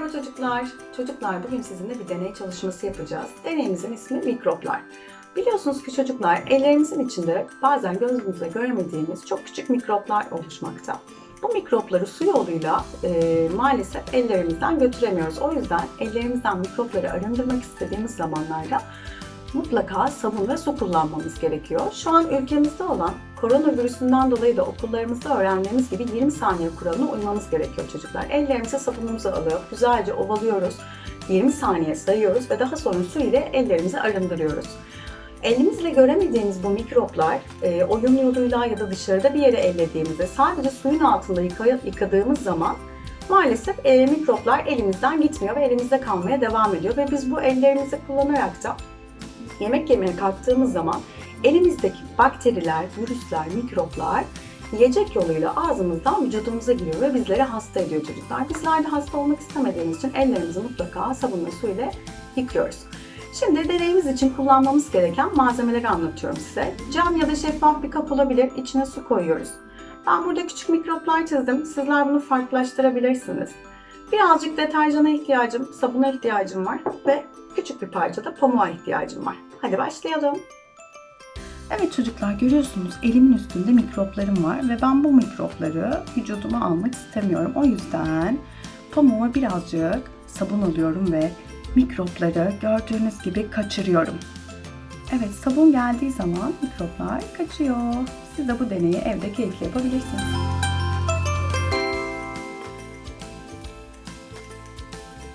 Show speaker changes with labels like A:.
A: Merhaba çocuklar. Çocuklar bugün sizinle bir deney çalışması yapacağız. Deneyimizin ismi mikroplar. Biliyorsunuz ki çocuklar ellerimizin içinde bazen gözümüzle göremediğimiz çok küçük mikroplar oluşmakta. Bu mikropları su yoluyla e, maalesef ellerimizden götüremiyoruz. O yüzden ellerimizden mikropları arındırmak istediğimiz zamanlarda mutlaka sabun ve su kullanmamız gerekiyor. Şu an ülkemizde olan koronavirüsünden dolayı da okullarımızda öğrendiğimiz gibi 20 saniye kuralına uymamız gerekiyor çocuklar. Ellerimize sabunumuzu alıyor, güzelce ovalıyoruz, 20 saniye sayıyoruz ve daha sonra su ile ellerimizi arındırıyoruz. Elimizle göremediğimiz bu mikroplar e, oyun yoluyla ya da dışarıda bir yere ellediğimizde sadece suyun altında yıka- yıkadığımız zaman maalesef e, mikroplar elimizden gitmiyor ve elimizde kalmaya devam ediyor ve biz bu ellerimizi kullanarak da yemek yemeye kalktığımız zaman elimizdeki bakteriler, virüsler, mikroplar yiyecek yoluyla ağzımızdan vücudumuza giriyor ve bizleri hasta ediyor çocuklar. Bizler de hasta olmak istemediğimiz için ellerimizi mutlaka sabunla su ile yıkıyoruz. Şimdi deneyimiz için kullanmamız gereken malzemeleri anlatıyorum size. Cam ya da şeffaf bir kap olabilir, içine su koyuyoruz. Ben burada küçük mikroplar çizdim. Sizler bunu farklılaştırabilirsiniz. Birazcık deterjana ihtiyacım, sabuna ihtiyacım var ve küçük bir parça da pamuğa ihtiyacım var. Hadi başlayalım. Evet çocuklar görüyorsunuz elimin üstünde mikroplarım var ve ben bu mikropları vücuduma almak istemiyorum. O yüzden pamuğa birazcık sabun alıyorum ve mikropları gördüğünüz gibi kaçırıyorum. Evet sabun geldiği zaman mikroplar kaçıyor. Siz de bu deneyi evde keyifle yapabilirsiniz.